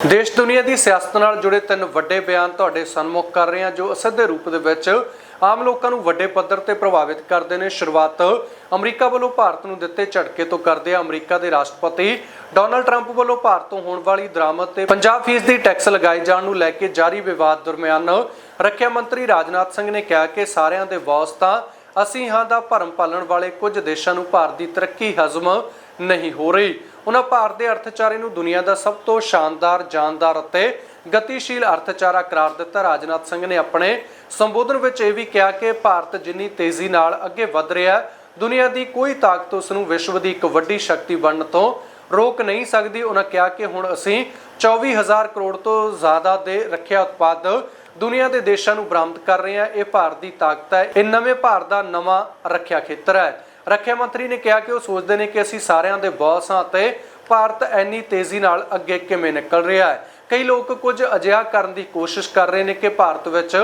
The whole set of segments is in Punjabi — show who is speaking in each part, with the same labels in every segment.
Speaker 1: ਦੇਸ਼ ਦੁਨੀਆ ਦੀ ਸਿਆਸਤ ਨਾਲ ਜੁੜੇ ਤਿੰਨ ਵੱਡੇ ਬਿਆਨ ਤੁਹਾਡੇ ਸਨਮੁਖ ਕਰ ਰਹੇ ਹਾਂ, ਜੋ ਅਸਿੱਧੇ ਰੂਪ ਦੇ ਵਿੱਚ ਆਮ ਲੋਕਾਂ ਨੂੰ ਵੱਡੇ ਪੱਧਰ ਤੇ ਪ੍ਰਭਾਵਿਤ ਕਰਦੇ ਨੇ। ਸ਼ੁਰੂਆਤ ਅਮਰੀਕਾ ਵੱਲੋਂ ਭਾਰਤ ਨੂੰ ਦਿੱਤੇ ਝਟਕੇ ਤੋਂ ਕਰਦੇ ਆ ਅਮਰੀਕਾ ਦੇ ਰਾਸ਼ਟਰਪਤੀ। ਡੋਨਲਡ ਟਰੰਪ ਵੱਲੋਂ ਭਾਰਤ ਤੋਂ ਹੋਣ ਵਾਲੀ ਦਰਾਮਦ ਤੇ 50% ਦੀ ਟੈਕਸ ਲਗਾਏ ਜਾਣ ਨੂੰ ਲੈ ਕੇ ਜਾਰੀ ਵਿਵਾਦ ਦਰਮਿਆਨ ਰੱਖਿਆ ਮੰਤਰੀ ਰਾਜਨਾਥ ਸਿੰਘ ਨੇ ਕਿਹਾ ਕਿ ਸਾਰਿਆਂ ਦੇ ਵਾਸ ਤਾਂ ਅਸੀਂ ਹਾਂ ਦਾ ਭਰਮ ਪਾਲਣ ਵਾਲੇ ਕੁਝ ਦੇਸ਼ਾਂ ਨੂੰ ਭਾਰਤ ਦੀ ਤਰੱਕੀ ਹਜ਼ਮ ਨਹੀਂ ਹੋ ਰਹੀ। ਉਹਨਾਂ ਭਾਰਤ ਦੇ ਅਰਥਚਾਰੇ ਨੂੰ ਦੁਨੀਆ ਦਾ ਸਭ ਤੋਂ ਸ਼ਾਨਦਾਰ, ਜਾਨਦਾਰ ਅਤੇ ਗਤੀਸ਼ੀਲ ਅਰਥਚਾਰਾ ਕਰਾਰ ਦਿੱਤਾ। ਰਾਜਨਾਥ ਸਿੰਘ ਨੇ ਆਪਣੇ ਸੰਬੋਧਨ ਵਿੱਚ ਇਹ ਵੀ ਕਿਹਾ ਕਿ ਭਾਰਤ ਜਿੰਨੀ ਤੇਜ਼ੀ ਨਾਲ ਅੱਗੇ ਵਧ ਰਿਹਾ ਦੁਨੀਆ ਦੀ ਕੋਈ ਤਾਕਤ ਉਸ ਨੂੰ ਵਿਸ਼ਵ ਦੀ ਇੱਕ ਵੱਡੀ ਸ਼ਕਤੀ ਬਣਨ ਤੋਂ ਰੋਕ ਨਹੀਂ ਸਕਦੀ। ਉਹਨਾਂ ਕਿਹਾ ਕਿ ਹੁਣ ਅਸੀਂ 24000 ਕਰੋੜ ਤੋਂ ਜ਼ਿਆਦਾ ਦੇ ਰੱਖਿਆ ਉਤਪਾਦ ਦੁਨੀਆ ਦੇ ਦੇਸ਼ਾਂ ਨੂੰ ਬਰਾਮਦ ਕਰ ਰਹੇ ਹਾਂ ਇਹ ਭਾਰਤ ਦੀ ਤਾਕਤ ਹੈ, ਇਹ ਨਵੇਂ ਭਾਰਤ ਦਾ ਨਵਾਂ ਰੱਖਿਆ ਖੇਤਰ ਹੈ। ਰੱਖਿਆ ਮੰਤਰੀ ਨੇ ਕਿਹਾ ਕਿ ਉਹ ਸੋਚਦੇ ਨੇ ਕਿ ਅਸੀਂ ਸਾਰਿਆਂ ਦੇ ਬੌਸ ਹਾਂ ਤੇ ਭਾਰਤ ਇੰਨੀ ਤੇਜ਼ੀ ਨਾਲ ਅੱਗੇ ਕਿਵੇਂ ਨਿਕਲ ਰਿਹਾ ਹੈ। ਕਈ ਲੋਕ ਕੁਝ ਅਜਿਹਾ ਕਰਨ ਦੀ ਕੋਸ਼ਿਸ਼ ਕਰ ਰਹੇ ਨੇ ਕਿ ਭਾਰਤ ਵਿੱਚ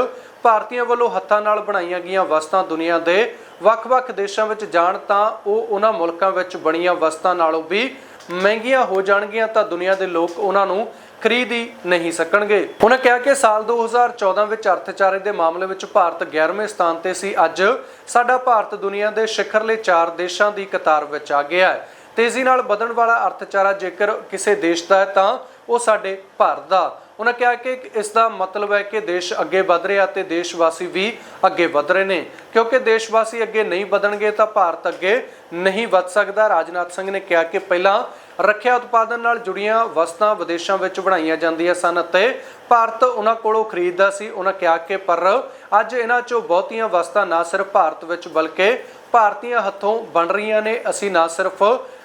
Speaker 1: ਭਾਰਤੀਆਂ ਵੱਲੋਂ ਹੱਥਾਂ ਨਾਲ ਬਣਾਈਆਂ ਗਈਆਂ ਵਸਤਾਂ ਦੁਨੀਆ ਦੇ ਵੱਖ-ਵੱਖ ਦੇਸ਼ਾਂ ਵਿੱਚ ਜਾਣ ਤਾਂ ਉਹ ਉਹਨਾਂ ਮੁਲਕਾਂ ਵਿੱਚ ਬਣੀਆਂ ਵਸਤਾਂ ਨਾਲੋਂ ਵੀ ਮਹਿੰਗੀਆਂ ਹੋ ਜਾਣਗੀਆਂ, ਤਾਂ ਦੁਨੀਆ ਦੇ ਲੋਕ ਉਹਨਾਂ ਨੂੰ ਖਰੀਦ ਹੀ ਨਹੀਂ ਸਕਣਗੇ। ਉਹਨਾਂ ਕਿਹਾ ਕਿ ਸਾਲ 2014 ਵਿੱਚ ਅਰਥਚਾਰੇ ਦੇ ਮਾਮਲੇ ਵਿੱਚ ਭਾਰਤ 11ਵੇਂ ਸਥਾਨ ਤੇ ਸੀ। ਅੱਜ ਸਾਡਾ ਭਾਰਤ ਦੁਨੀਆ ਦੇ ਸਿਖਰਲੇ 4 ਦੇਸ਼ਾਂ ਦੀ ਕਤਾਰ ਵਿੱਚ ਆ ਗਿਆ ਹੈ। ਤੇਜ਼ੀ ਨਾਲ ਵਧਣ ਵਾਲਾ ਅਰਥਚਾਰਾ ਜੇਕਰ ਕਿਸੇ ਦੇਸ਼ ਦਾ ਹੈ ਤਾਂ ਉਹ ਸਾਡੇ ਭਾਰਤ ਦਾ। ਉਹਨਾਂ ਕਿਹਾ ਕਿ ਇਸ ਦਾ ਮਤਲਬ ਹੈ ਕਿ ਦੇਸ਼ ਅੱਗੇ ਵਧ ਰਿਹਾ ਤੇ ਦੇਸ਼ਵਾਸੀ ਵੀ ਅੱਗੇ ਵਧ ਰਹੇ ਨੇ। ਕਿਉਂਕਿ ਦੇਸ਼ ਵਾਸੀ ਅੱਗੇ ਨਹੀਂ ਵਧਣਗੇ ਤਾਂ ਭਾਰਤ ਅੱਗੇ ਨਹੀਂ ਵਧ ਸਕਦਾ। ਰਾਜਨਾਥ ਸਿੰਘ ਨੇ ਕਿਹਾ ਕਿ ਪਹਿਲਾਂ ਰੱਖਿਆ ਉਤਪਾਦਨ ਨਾਲ ਜੁੜੀਆਂ ਵਸਤਾਂ ਵਿਦੇਸ਼ਾਂ ਵਿੱਚ ਬਣਾਈਆਂ ਜਾਂਦੀਆਂ ਸਨ ਅਤੇ ਭਾਰਤ ਉਹਨਾਂ ਕੋਲੋਂ ਖਰੀਦਦਾ ਸੀ। ਉਹਨਾਂ ਕਿਹਾ ਕਿ ਪਰ ਅੱਜ ਇਹਨਾਂ ਚੋਂ ਬਹੁਤੀਆਂ ਵਸਤਾਂ ਨਾ ਸਿਰਫ ਭਾਰਤ ਵਿੱਚ ਬਲਕਿ ਭਾਰਤੀਆਂ ਹੱਥੋਂ ਬਣ ਰਹੀਆਂ ਨੇ। ਅਸੀਂ ਨਾ ਸਿਰਫ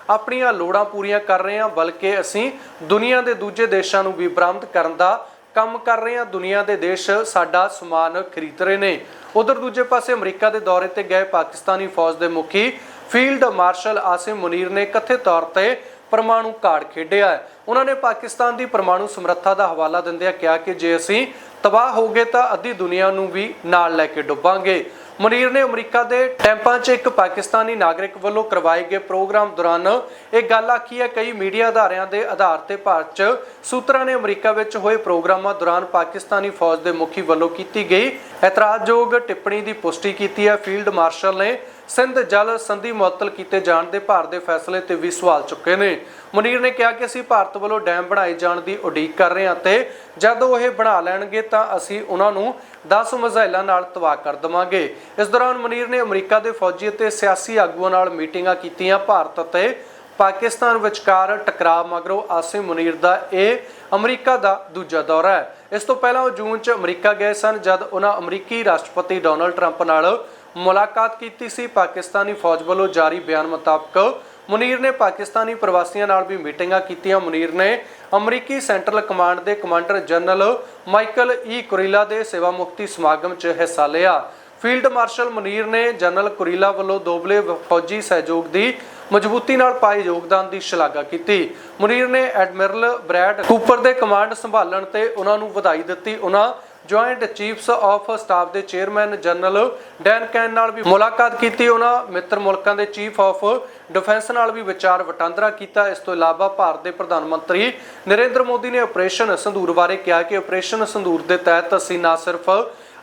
Speaker 1: ਆਪਣੀਆਂ ਲੋੜਾਂ ਪੂਰੀਆਂ ਕਰ ਰਹੇ ਹਾਂ, ਬਲਕਿ ਅਸੀਂ ਦੁਨੀਆ ਦੇ ਦੂਜੇ ਦੇਸ਼ਾਂ ਨੂੰ ਵੀ ਬਰਾਮਦ ਕਰਨ ਦਾ ਕੰਮ ਕਰ ਰਹੇ ਹਾਂ। ਦੁਨੀਆ ਦੇ ਦੇਸ਼ ਸਾਡਾ ਸਮਾਨ ਖਰੀਦ ਰਹੇ ਨੇ। ਉਧਰ ਦੂਜੇ ਪਾਸੇ ਅਮਰੀਕਾ ਦੇ ਦੌਰੇ ਤੇ ਗਏ ਪਾਕਿਸਤਾਨੀ ਫੌਜ ਦੇ ਮੁਖੀ ਫੀਲਡ ਮਾਰਸ਼ਲ ਆਸਿਮ ਮੁਨੀਰ ਨੇ ਕਥਿਤ ਤੌਰ ਤੇ ਪਰਮਾਣੂ ਕਾਰਡ ਖੇਡਿਆ ਹੈ। ਉਹਨਾਂ ਨੇ ਪਾਕਿਸਤਾਨ ਦੀ ਪਰਮਾਣੂ ਸਮਰੱਥਾ ਦਾ ਹਵਾਲਾ ਦਿੰਦਿਆਂ ਕਿਹਾ ਕਿ ਜੇ ਅਸੀਂ ਤਬਾਹ ਹੋ ਗਏ ਤਾਂ ਅੱਧੀ ਦੁਨੀਆ ਨੂੰ ਵੀ ਨਾਲ ਲੈ ਕੇ ਡੁੱਬਾਂਗੇ। ਮੁਨੀਰ ਨੇ ਅਮਰੀਕਾ ਦੇ ਟੈਂਪਾ 'ਚ ਇੱਕ ਪਾਕਿਸਤਾਨੀ ਨਾਗਰਿਕ ਵੱਲੋਂ ਕਰਵਾਏ ਗਏ ਪ੍ਰੋਗਰਾਮ ਦੌਰਾਨ ਇਹ ਗੱਲ ਆਖੀ ਹੈ, ਕਈ ਮੀਡੀਆ ਅਧਾਰਿਆਂ ਦੇ ਆਧਾਰ ਤੇ ਭਾਰਤ 'ਚ ਸੂਤਰਾਂ ਨੇ ਅਮਰੀਕਾ ਵਿੱਚ ਹੋਏ ਪ੍ਰੋਗਰਾਮਾਂ ਦੌਰਾਨ ਪਾਕਿਸਤਾਨੀ ਫੌਜ ਦੇ ਮੁਖੀ ਵੱਲੋਂ ਕੀਤੀ ਗਈ ਇਤਰਾਜ਼ਯੋਗ ਟਿੱਪਣੀ ਦੀ ਪੁਸ਼ਟੀ ਕੀਤੀ ਹੈ। ਫੀਲਡ ਮਾਰਸ਼ਲ ਨੇ ਸਿੰਧ ਜਲ ਸੰਧੀ ਮੁਅੱਤਲ ਕੀਤੇ ਜਾਣ ਦੇ ਭਾਰਤ ਦੇ ਫੈਸਲੇ ਤੇ ਵੀ ਸਵਾਲ ਚੁੱਕੇ ਨੇ। ਮੁਨੀਰ ਨੇ ਕਿਹਾ ਕਿ ਅਸੀਂ ਭਾਰਤ ਵੱਲੋਂ ਡੈਮ ਬਣਾਏ ਜਾਣ ਦੀ ਉਡੀਕ ਕਰ ਰਹੇ ਹਾਂ ਤੇ ਜਦ ਉਹ ਇਹ ਬਣਾ ਲੈਣਗੇ ਤਾਂ ਅਸੀਂ ਉਹਨਾਂ ਨੂੰ 10 ਮਿਜ਼ਾਈਲਾਂ ਨਾਲ ਤਬਾਹ ਕਰ ਦਵਾਂਗੇ। ਇਸ ਦੌਰਾਨ ਮੁਨੀਰ ਨੇ ਅਮਰੀਕਾ ਦੇ ਫੌਜੀ ਅਤੇ ਸਿਆਸੀ ਆਗੂਆਂ ਨਾਲ ਮੀਟਿੰਗਾਂ ਕੀਤੀਆਂ ਭਾਰਤ ਅਤੇ ਪਾਕਿਸਤਾਨ ਵਿਚਕਾਰ ਟਕਰਾਅ, ਮਗਰੋਂ ਆਸਿਮ ਮੁਨੀਰ ਦਾ ਇਹ, ਅਮਰੀਕਾ ਦਾ ਦੂਜਾ ਦੌਰਾ ਹੈ। ਇਸ ਤੋਂ ਪਹਿਲਾਂ ਉਹ ਜੂਨ 'ਚ ਅਮਰੀਕਾ ਗਏ ਸਨ, ਜਦ ਉਹਨਾਂ ਅਮਰੀਕੀ ਰਾਸ਼ਟਰਪਤੀ ਡੋਨਲਡ ਟਰੰਪ ਨਾਲ ਮੁਲਾਕਾਤ ਕੀਤੀ ਸੀ। ਪਾਕਿਸਤਾਨੀ ਫੌਜ ਵੱਲੋਂ ਜਾਰੀ ਬਿਆਨ ਮੁਤਾਬਕ ਮੁਨੀਰ ਨੇ ਪਾਕਿਸਤਾਨੀ ਪ੍ਰਵਾਸੀਆਂ ਨਾਲ ਵੀ ਮੀਟਿੰਗਾਂ ਕੀਤੀਆਂ। ਮੁਨੀਰ ਨੇ ਅਮਰੀਕੀ ਸੈਂਟਰਲ ਕਮਾਂਡ ਦੇ commander general Michael E Kurilla ਦੇ ਸੇਵਾ ਮੁਕਤੀ ਸਮਾਗਮ 'ਚ ਹਿੱਸਾ ਲਿਆ। ਫੀਲਡ ਮਾਰਸ਼ਲ ਮੁਨੀਰ ਨੇ ਜਨਰਲ ਕੁਰੀਲਾ ਵੱਲੋਂ ਦੋਬਲੇ ਫੌਜੀ ਸਹਿਯੋਗ ਦੀ ਮਜ਼ਬੂਤੀ ਨਾਲ ਪਾਏ ਯੋਗਦਾਨ ਦੀ ਸ਼ਲਾਘਾ ਕੀਤੀ। ਮੁਨੀਰ ਨੇ ਐਡਮਿਰਲ ਬ੍ਰੈਡ ਕੂਪਰ ਦੇ ਕਮਾਂਡ ਸੰਭਾਲਣ ਤੇ ਉਹਨਾਂ ਨੂੰ ਵਧਾਈ ਦਿੱਤੀ। ਉਹਨਾਂ ਜੁਆਇੰਟ ਚੀਫਸ ਆਫ ਸਟਾਫ ਦੇ ਚੇਅਰਮੈਨ ਜਨਰਲ ਡੈਨ ਕੈਨ ਨਾਲ ਵੀ ਮੁਲਾਕਾਤ ਕੀਤੀ। ਉਹਨਾਂ ਮਿੱਤਰ ਮੁਲਕਾਂ ਦੇ ਚੀਫ ਆਫ ਡਿਫੈਂਸ ਨਾਲ ਵੀ ਵਿਚਾਰ ਵਟਾਂਦਰਾ ਕੀਤਾ। ਇਸ ਤੋਂ ਇਲਾਵਾ ਭਾਰਤ ਦੇ ਪ੍ਰਧਾਨ ਮੰਤਰੀ ਨਰਿੰਦਰ ਮੋਦੀ ਨੇ ਆਪਰੇਸ਼ਨ ਸੰਧੂਰ ਬਾਰੇ ਕਿਹਾ ਕਿ ਆਪਰੇਸ਼ਨ ਸੰਧੂਰ ਦੇ ਤਹਿਤ ਅਸੀਂ ਨਾ ਸਿਰਫ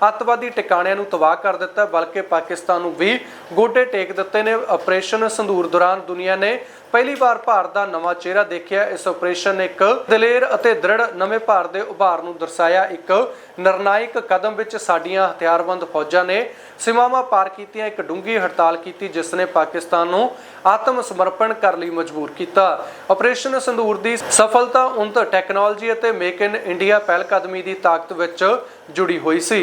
Speaker 1: ਅੱਤਵਾਦੀ ਟਿਕਾਣਿਆਂ ਨੂੰ ਤਬਾਹ ਕਰ ਦਿੱਤਾ, ਬਲਕਿ ਪਾਕਿਸਤਾਨ ਨੂੰ ਵੀ ਗੋਡੇ ਟੇਕ ਦਿੱਤੇ ਨੇ। ਆਪਰੇਸ਼ਨ ਸੰਧੂਰ ਦੌਰਾਨ ਦੁਨੀਆ ਨੇ ਪਹਿਲੀ ਵਾਰ ਭਾਰਤ ਦਾ ਨਵਾਂ ਚਿਹਰਾ ਦੇਖਿਆ। ਇਸ ਆਪਰੇਸ਼ਨ ਨੇ ਇੱਕ ਦਲੇਰ ਅਤੇ ਦ੍ਰਿੜ ਨਵੇਂ ਭਾਰਤ ਦੇ ਉਭਾਰ ਨੂੰ ਦਰਸਾਇਆ। ਇੱਕ ਨਿਰਣਾਇਕ ਕਦਮ ਵਿੱਚ ਸਾਡੀਆਂ ਹਥਿਆਰਬੰਦ ਫੌਜਾਂ ਨੇ ਸੀਮਾਵਾਂ ਪਾਰ ਕੀਤੀਆਂ, ਇੱਕ ਡੂੰਗੀ ਹੜਤਾਲ ਕੀਤੀ, ਜਿਸ ਨੇ ਪਾਕਿਸਤਾਨ ਨੂੰ ਆਤਮ ਸਮਰਪਣ ਕਰਨ ਲਈ ਮਜਬੂਰ ਕੀਤਾ। ਆਪਰੇਸ਼ਨ ਸੰਧੂਰ ਦੀ ਸਫਲਤਾ ਉਨਤ ਟੈਕਨੋਲੋਜੀ ਅਤੇ ਮੇਕ ਇਨ ਇੰਡੀਆ ਪਹਿਲਕਦਮੀ ਦੀ ਤਾਕਤ ਵਿੱਚ ਜੁੜੀ ਹੋਈ ਸੀ।